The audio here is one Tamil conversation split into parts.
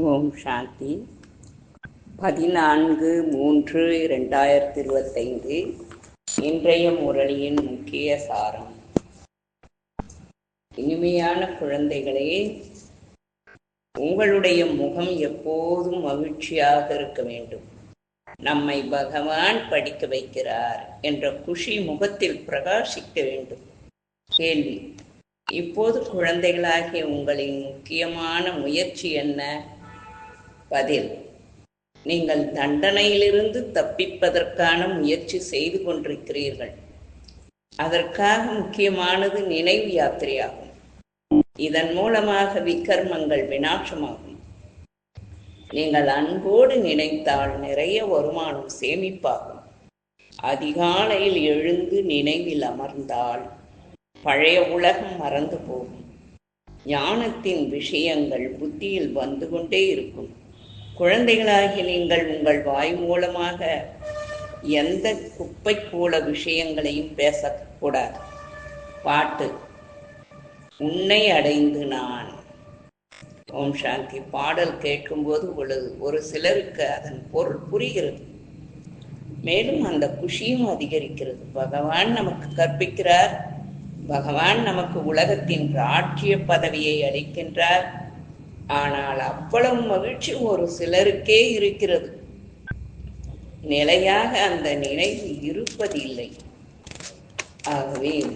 ஓம் சாந்தி. பதினான்கு மூன்று இரண்டாயிரத்தி இருபத்தைந்து இன்றைய முரளியின் முக்கிய சாரம். இனிமையான குழந்தைகளே உங்களுடைய முகம் எப்போதும் மகிழ்ச்சியாக இருக்க வேண்டும். நம்மை பகவான் படிக்க வைக்கிறார் என்ற குஷி முகத்தில் பிரகாசிக்க வேண்டும். கேள்வி இப்போது குழந்தைகளாகிய உங்களின் முக்கியமான முயற்சி என்ன? பதில். நீங்கள் தண்டனையிலிருந்து தப்பிப்பதற்கான முயற்சி செய்து கொண்டிருக்கிறீர்கள். அதற்காக முக்கியமானது நினைவு யாத்திரையாகும். இதன் மூலமாக விக்கர்மங்கள் வினாட்சமாகும் நீங்கள் அன்போடு நினைத்தால் நிறைய வருமானம் சேமிப்பாகும். அதிகாலையில் எழுந்து நினைவில் அமர்ந்தால் பழைய உலகம் மறந்து போகும். ஞானத்தின் விஷயங்கள் புத்தியில் வந்து கொண்டே இருக்கும். குழந்தைகளாகி நீங்கள் உங்கள் வாய் மூலமாக எந்த குப்பை கூல விஷயங்களையும் பேசக்கூடாது. பாட்டு. உன்னை அடைந்து நான். ஓம் சாந்தி. பாடல் கேட்கும்போது ஒரு ஒரு சிலருக்கு அதன் பொருள் புரிகிறது. மேலும் அந்த குஷியும் அதிகரிக்கிறது. பகவான் நமக்கு கற்பிக்கிறார். பகவான் நமக்கு உலகத்தின் ராட்சிய பதவியை அளிக்கின்றார். ஆனால் அவ்வளவு மகிழ்ச்சி ஒரு சிலருக்கே இருக்கிறது. நிலையாக அந்த நினைவு இருப்பதில்லை. ஆகவே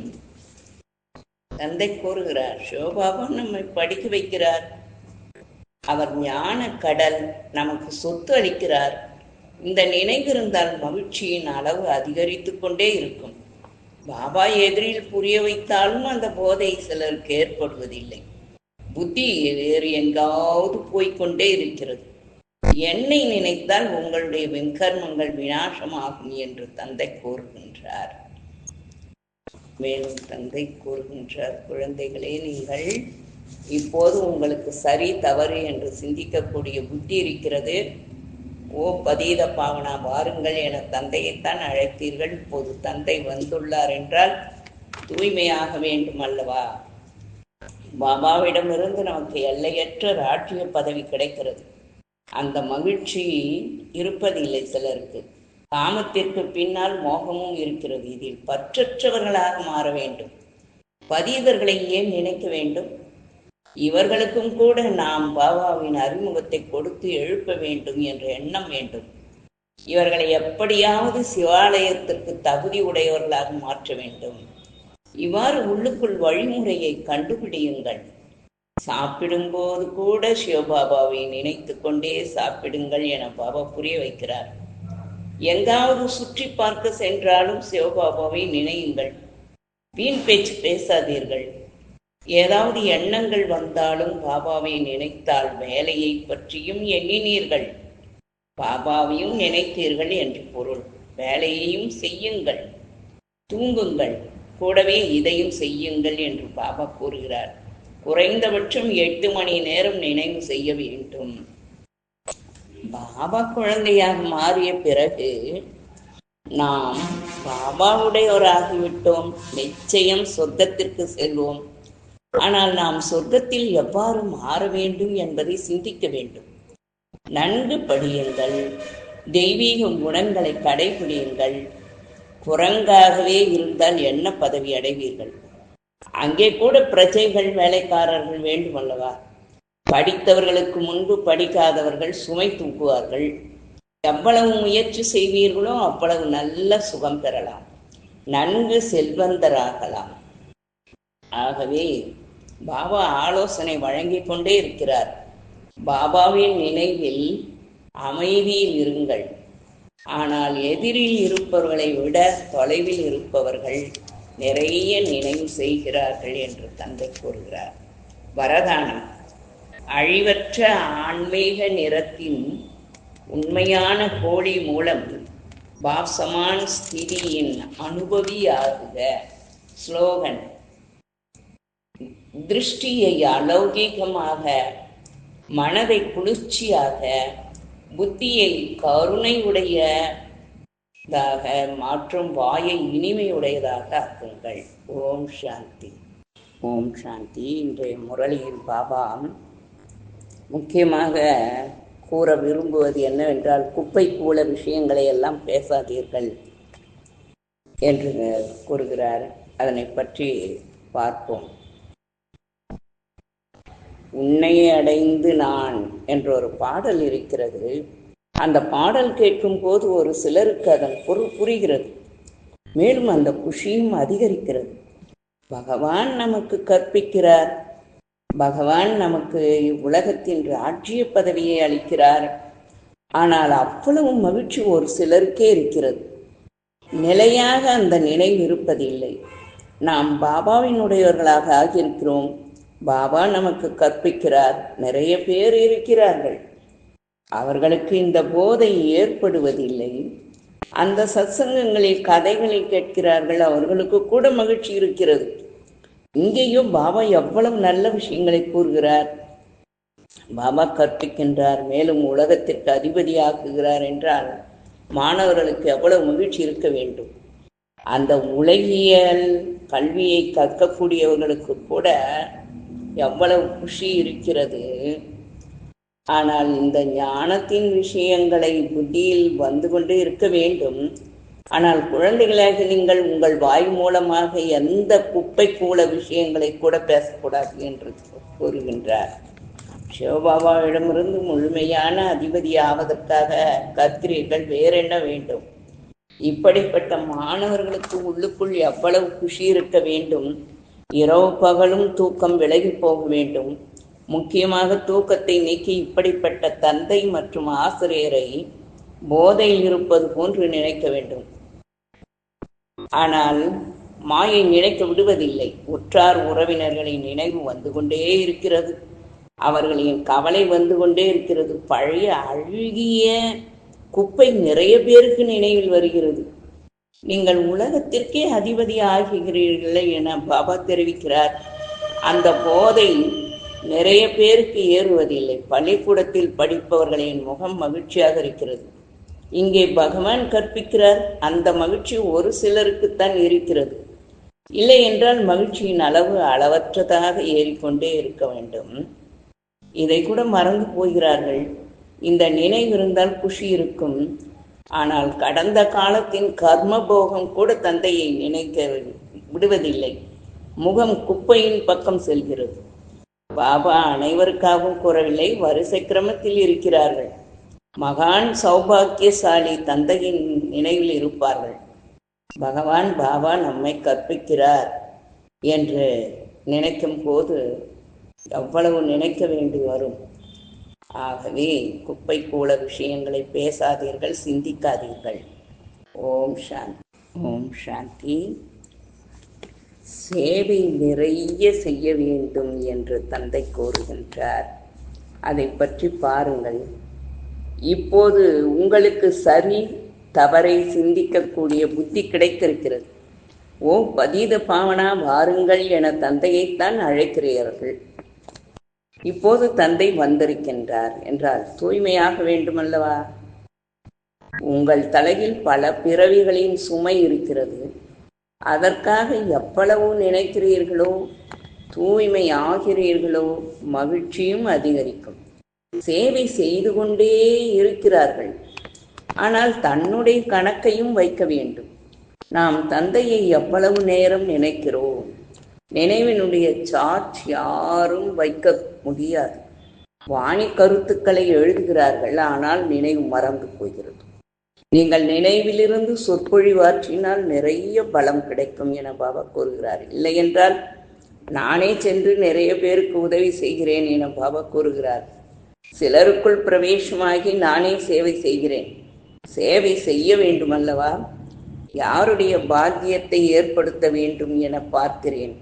தந்தை கூறுகிறார் சிவபாபா நம்மை படிக்க வைக்கிறார். அவர் ஞான கடல் நமக்கு சொத்து அளிக்கிறார். இந்த நினைவு இருந்தால் மகிழ்ச்சியின் அளவு அதிகரித்து கொண்டே இருக்கும். பாபா எதிரில் புரிய வைத்தாலும் அந்த போதை சிலருக்கு ஏற்படுவதில்லை. புத்தி வேறு எங்காவது போய்கொண்டே இருக்கிறது. என்னை நினைத்தால் உங்களுடைய வெங்கர்மங்கள் வினாசமாகும் என்று தந்தை கூறுகின்றார். மேலும் தந்தை கூறுகின்றார் குழந்தைகளே நீங்கள் இப்போது உங்களுக்கு சரி தவறு என்று சிந்திக்கக்கூடிய புத்தி இருக்கிறது. ஓ பதீத பாவனா வாருங்கள் என தந்தையைத்தான் அழைத்தீர்கள். இப்போது தந்தை வந்துள்ளார் என்றால் தூய்மையாக வேண்டும் அல்லவா? பாபாவிடமிருந்து நமக்கு எல்லையற்ற ராட்சிய பதவி கிடைக்கிறது. அந்த மகிழ்ச்சி இருப்பதில்லை சிலருக்கு. காமத்திற்கு பின்னால் மோகமும் இருக்கிறது. இதில் பற்றற்றவர்களாக மாற வேண்டும். பதீதர்களை ஏன் நினைக்க வேண்டும்? இவர்களுக்கும் கூட நாம் பாபாவின் அறிமுகத்தை கொடுத்து எழுப்ப வேண்டும் என்ற எண்ணம் வேண்டும். இவர்களை எப்படியாவது சிவாலயத்திற்கு தகுதி உடையவர்களாக மாற்ற வேண்டும். இவ்வாறு உள்ளுக்குள் வழிமுறையை கண்டுபிடியுங்கள். சாப்பிடும்போது கூட சிவபாபாவை நினைத்து கொண்டே சாப்பிடுங்கள் என பாபா புரிய வைக்கிறார். எங்காவது சுற்றி பார்க்க சென்றாலும் சிவபாபாவை நினையுங்கள். வீண் பேச்சு பேசாதீர்கள். ஏதாவது எண்ணங்கள் வந்தாலும் பாபாவை நினைத்தால் வேலையை பற்றியும் எண்ணினீர்கள். பாபாவையும் நினைத்தீர்கள் என்று பொருள். வேலையையும் செய்யுங்கள். தூங்குங்கள். கூடவே இதையும் செய்யுங்கள் என்று பாபா கூறுகிறார். குறைந்தபட்சம் எட்டு மணி நேரம் நினைவு செய்ய வேண்டும். பாபா குழந்தையாக மாறிய பிறகு நாம் பாபாவுடையோராகிவிட்டோம் நிச்சயம் சொர்க்கத்திற்கு செல்வோம். ஆனால் நாம் சொர்க்கத்தில் எவ்வாறு மாற வேண்டும் என்பதை சிந்திக்க வேண்டும். நன்கு படியுங்கள். தெய்வீக குணங்களை கடைபிடியுங்கள். குரங்காகவே இருந்தால் என்ன பதவி அடைவீர்கள்? அங்கே கூட பிரஜைகள் வேலைக்காரர்கள் வேண்டும் அல்லவா? படித்தவர்களுக்கு முன்பு படிக்காதவர்கள் சுமை தூக்குவார்கள். எவ்வளவு முயற்சி செய்வீர்களோ அவ்வளவு நல்ல சுகம் பெறலாம். நன்கு செல்வந்தராகலாம். ஆகவே பாபா ஆலோசனை வழங்கி கொண்டே இருக்கிறார். பாபாவின் நினைவில் அமைதியில் இருங்கள். ஆனால் எதிரில் இருப்பவர்களை விட தொலைவில் இருப்பவர்கள் நிறைய நினைவு செய்கிறார்கள் என்று தந்தை கூறுகிறார். வரதானம். அழிவற்ற ஆன்மீக நிறத்தின் உண்மையான கோழி மூலம் பாசமான ஸ்திதியின் அனுபவியாகுக. ஸ்லோகன். திருஷ்டியை அலௌகிகமாக மனதை குளிர்ச்சியாக புத்தியை கருணை உடையதாக மாற்றும் வாயை இனிமையுடையதாக ஆக்குங்கள் ஓம் சாந்தி. ஓம் சாந்தி. இன்றைய முரளியின் பாபா முக்கியமாக கூற விரும்புவது என்னவென்றால் குப்பை கூல விஷயங்களை எல்லாம் பேசாதீர்கள் என்று கூறுகிறார். அதனை பற்றி பார்ப்போம். உன்னை அடைந்து நான் என்ற ஒரு பாடல் இருக்கிறது. அந்த பாடல் கேட்கும் போது ஒரு சிலருக்கு அதன் பொருள் புரிகிறது. மேலும் அந்த குஷியும் அதிகரிக்கிறது. பகவான் நமக்கு கற்பிக்கிறார். பகவான் நமக்கு உலகத்தின் ராஜ்ய பதவியை அளிக்கிறார். ஆனால் அவ்வளவு மகிழ்ச்சி ஒரு சிலருக்கே இருக்கிறது. நிலையாக அந்த நினைவு இருப்பதில்லை. நாம் பாபாவினுடையவர்களாக ஆகியிருக்கிறோம். பாபா நமக்கு கற்பிக்கிறார். நிறைய பேர் இருக்கிறார்கள். அவர்களுக்கு இந்த போதை ஏற்படுவதில்லை. அந்த சத்சங்கங்களில் கதைகளை கேட்கிறார்கள். அவர்களுக்கு கூட மகிழ்ச்சி இருக்கிறது. இங்கேயும் பாபா எவ்வளவு நல்ல விஷயங்களை கூறுகிறார். பாபா கற்பிக்கின்றார். மேலும் உலகத்திற்கு அதிபதியாக்குகிறார் என்றால் மாணவர்களுக்கு எவ்வளவு மகிழ்ச்சி இருக்க வேண்டும். அந்த உலகியல் கல்வியை கற்கக்கூடியவர்களுக்கு கூட எவ்வளவு குஷி இருக்கிறது. ஆனால் இந்த ஞானத்தின் விஷயங்களை புத்தியில் வந்து கொண்டு இருக்க வேண்டும். ஆனால் குழந்தைகளாக நீங்கள் உங்கள் வாய் மூலமாக எந்த குப்பை கூல விஷயங்களை கூட பேசக்கூடாது என்று கூறுகின்றார். சிவபாபாவிடமிருந்து முழுமையான அதிபதி ஆவதற்காக கற்கிறீர்கள் வேறென்ன வேண்டும்? இப்படிப்பட்ட மாணவர்களுக்கு உள்ளுக்குள் எவ்வளவு குஷி இருக்க வேண்டும்? இரவு பகலும் தூக்கம் விலகி போக வேண்டும். முக்கியமாக தூக்கத்தை நீக்கி இப்படிப்பட்ட தந்தை மற்றும் ஆசிரியரை போதையில் இருப்பது போன்று நினைக்க வேண்டும். ஆனால் மாயை நினைக்க விடுவதில்லை. உற்றார் உறவினர்களின் நினைவு வந்து கொண்டே இருக்கிறது. அவர்களின் கவலை வந்து கொண்டே இருக்கிறது. பழைய அழுகிய குப்பை நிறைய பேருக்கு நினைவில் வருகிறது. நீங்கள் உலகத்திற்கே அதிபதி ஆகிறீர்களே என பாபா தெரிவிக்கிறார். அந்த போதை நிறைய பேருக்கு ஏறுவதில்லை. பள்ளிக்கூடத்தில் படிப்பவர்களின் முகம் மகிழ்ச்சியாக இருக்கிறது. இங்கே பகவான் கற்பிக்கிறார் அந்த மகிழ்ச்சி ஒரு சிலருக்குத்தான் இருக்கிறது. இல்லை என்றால் மகிழ்ச்சியின் அளவு அளவற்றதாக ஏறிக்கொண்டே இருக்க வேண்டும். இதை கூட மறந்து போகிறார்கள். இந்த நினைவு இருந்தால் குஷி இருக்கும். ஆனால் கடந்த காலத்தின் கர்ம போகம் கூட தந்தையை நினைக்க விடுவதில்லை. முகம் குப்பையின் பக்கம் செல்கிறது. பாபா அனைவருக்காகவும் கூறவில்லை வரிசை கிரமத்தில் இருக்கிறார்கள். மகான் சௌபாக்கியசாலி தந்தையின் நினைவில் இருப்பார்கள். பகவான் பாபா நம்மை கற்பிக்கிறார் என்று நினைக்கும் போது எவ்வளவு நினைக்க வேண்டி வரும். ஆகவே குப்பை கூல விஷயங்களை பேசாதீர்கள் சிந்திக்காதீர்கள். ஓம் சாந்தி. ஓம் சாந்தி. சேவை நிறைய செய்ய வேண்டும் என்று தந்தை கூறுகின்றார். அதை பற்றி பாருங்கள். இப்போது உங்களுக்கு சரி தவறை சிந்திக்கக்கூடிய புத்தி கிடைத்திருக்கிறது. ஓ பதீத பாவனா வாருங்கள் என தந்தையைத்தான் அழைக்கிறீர்கள். இப்போது தந்தை வந்திருக்கின்றார் என்றால் தூய்மையாக வேண்டுமல்லவா? உங்கள் தலையில் பல பிறவிகளின் சுமை இருக்கிறது. அதற்காக எவ்வளவு நினைக்கிறீர்களோ தூய்மை ஆகிறீர்களோ மகிழ்ச்சியும் அதிகரிக்கும். சேவை செய்து கொண்டே இருக்கிறார்கள். ஆனால் தன்னுடைய கணக்கையும் வைக்க வேண்டும். நாம் தந்தையை எவ்வளவு நேரம் நினைக்கிறோம்? நினைவினுடைய சார்ஜ் யாரும் வைக்க முடியாது. வாணி கருத்துக்களை எழுதுகிறார்கள் ஆனால் நினைவு மறந்து போகிறது. நீங்கள் நினைவிலிருந்து சொற்பொழிவாற்றினால் நிறைய பலம் கிடைக்கும் என பாபா கூறுகிறார். இல்லை என்றால் நானே சென்று நிறைய பேருக்கு உதவி செய்கிறேன் என பாபா கூறுகிறார். சிலருக்குள் பிரவேசமாகி நானே சேவை செய்கிறேன். சேவை செய்ய வேண்டுமல்லவா? யாருடைய பாக்கியத்தை ஏற்படுத்த வேண்டும் என பார்க்கிறேன்.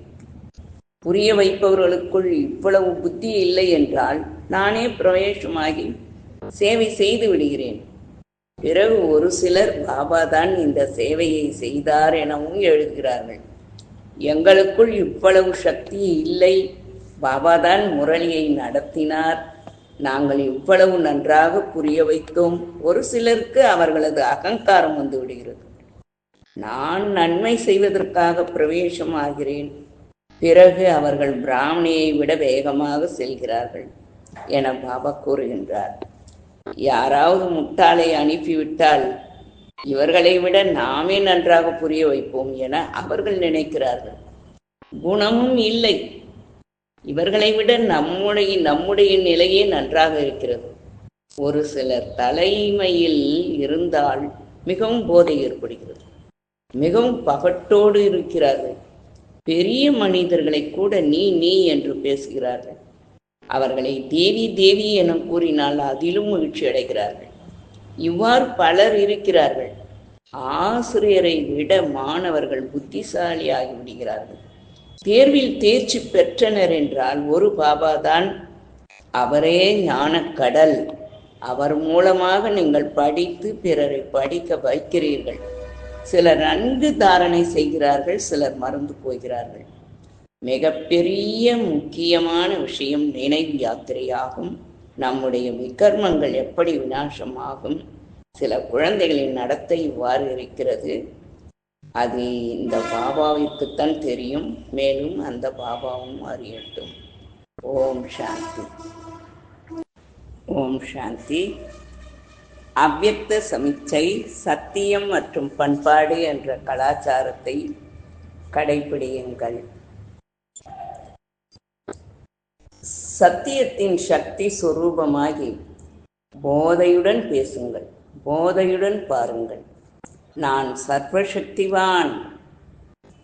புரிய வைப்பவர்களுக்குள் இவ்வளவு புத்தி இல்லை என்றால் நானே பிரவேசமாகி சேவை செய்து விடுகிறேன். பிறகு ஒரு சிலர் பாபா தான் இந்த சேவையை செய்தார் எனவும் எழுதுகிறார்கள். எங்களுக்குள் இவ்வளவு சக்தி இல்லை. பாபா தான் முரளியை நடத்தினார். நாங்கள் இவ்வளவு நன்றாக புரிய வைத்தோம். ஒரு சிலருக்கு அவர்களது அகங்காரம் வந்து விடுகிறது. நான் நன்மை செய்வதற்காக பிரவேசமாகிறேன். பிறகு அவர்கள் பிராமணியை விட வேகமாக செல்கிறார்கள் என பாபா கூறுகின்றார். யாராவது முட்டாளை அனுப்பிவிட்டால் இவர்களை விட நாமே நன்றாக புரிய வைப்போம் என அவர்கள் நினைக்கிறார்கள். குணமும் இல்லை. இவர்களை விட நம்முடைய நம்முடைய நிலையே நன்றாக இருக்கிறது. ஒரு சிலர் தலைமையில் இருந்தால் மிகவும் போதை ஏற்படுகிறது. மிகவும் பகட்டோடு இருக்கிறார்கள். பெரிய மனிதர்களை கூட நீ நீ என்று பேசுகிறார்கள். அவர்களை தேவி தேவி என கூறினால் அதிலும் மகிழ்ச்சி அடைகிறார்கள். இவ்வாறு பலர் இருக்கிறார்கள். ஆசிரியரை விட மாணவர்கள் புத்திசாலியாகி விடுகிறார்கள். தேர்வில் தேர்ச்சி பெற்றனர் என்றால் ஒரு பாபா தான் அவரே ஞானக்கடல். அவர் மூலமாக நீங்கள் படித்து பிறரை படிக்க வைக்கிறீர்கள். சிலர் நன்கு தாரணை செய்கிறார்கள் சிலர் மறந்து போகிறார்கள். மிகப்பெரிய முக்கியமான விஷயம் நினைவு யாத்திரையாகும். நம்முடைய விகர்மங்கள் எப்படி விநாசமாகும்? சில குழந்தைகளின் நடத்தை இவ்வாறு இருக்கிறது. அது இந்த பாபாவிற்குத்தான் தெரியும். மேலும் அந்த பாபாவும் அறியட்டும். ஓம் சாந்தி. ஓம் சாந்தி. அவ்யக்த சமிச்சை சத்தியம் மற்றும் பண்பாடு என்ற கலாச்சாரத்தை கடைபிடியுங்கள் சத்தியத்தின் சக்தி சுரூபமாகி போதையுடன் பேசுங்கள் போதையுடன் பாருங்கள். நான் சர்வசக்திவான்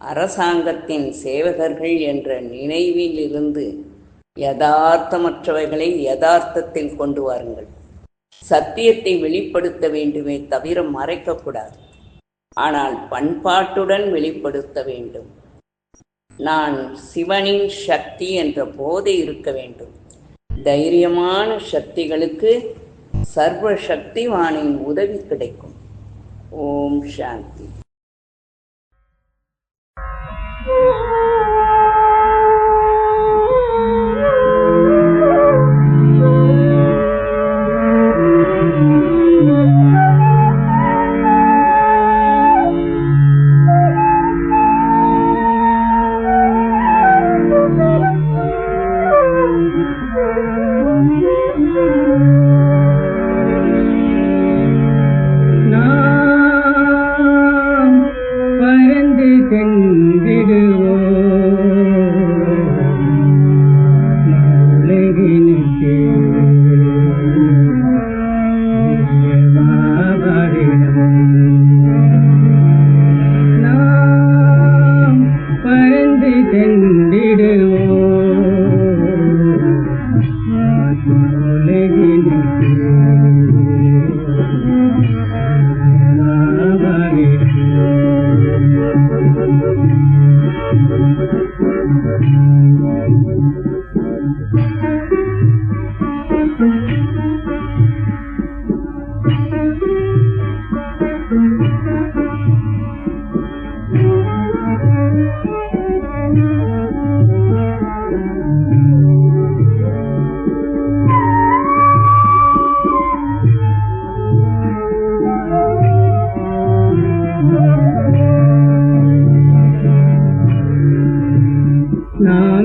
அரசாங்கத்தின் சேவகர்கள் என்ற நினைவிலிருந்து யதார்த்தமற்றவைகளை யதார்த்தத்தில் கொண்டு வாருங்கள். சத்தியத்தை வெளிப்படுத்த வேண்டுமே தவிர மறைக்கக்கூடாது. ஆனால் பண்பாட்டுடன் வெளிப்படுத்த வேண்டும். நான் சிவனின் சக்தி என்ற போதை இருக்க வேண்டும். தைரியமான சக்திகளுக்கு சர்வ சக்திவானின் உதவி கிடைக்கும். ஓம் சாந்தி.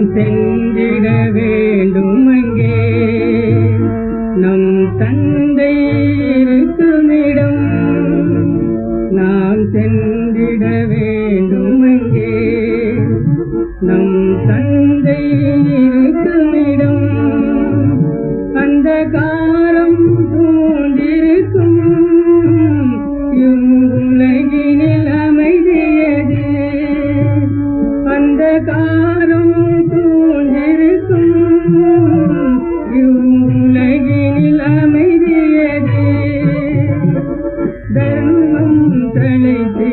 நாம் தலைத்திடவே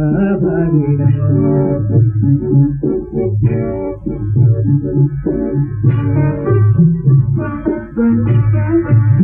Thank you.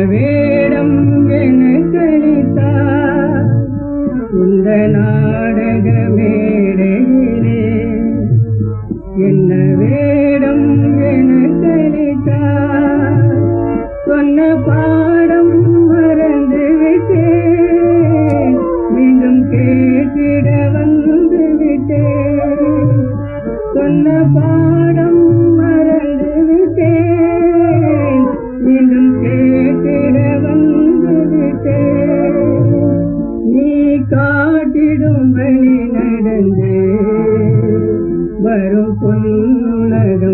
எனவே 这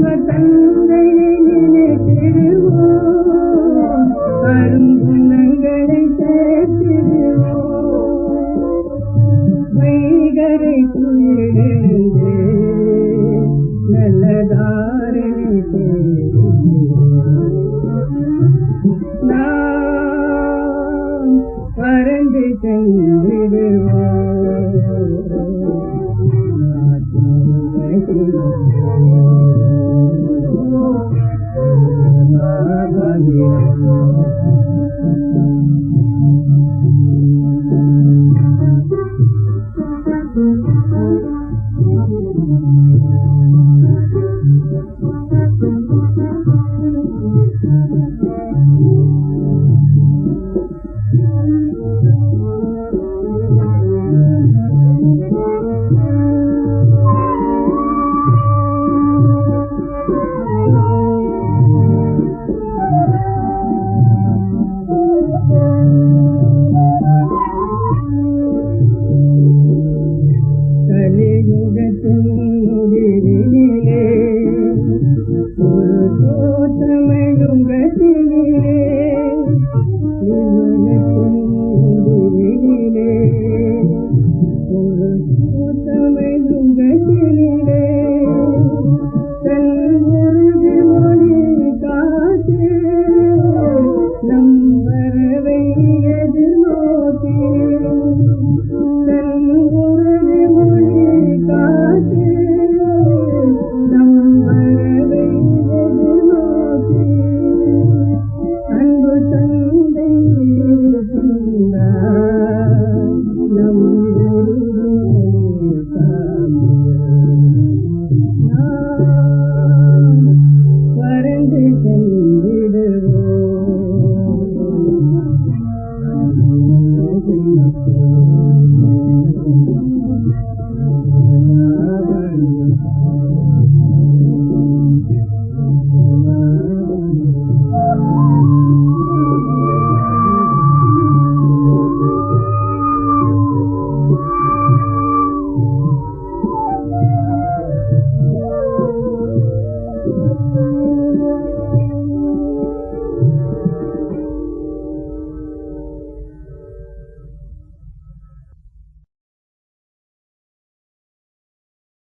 தன்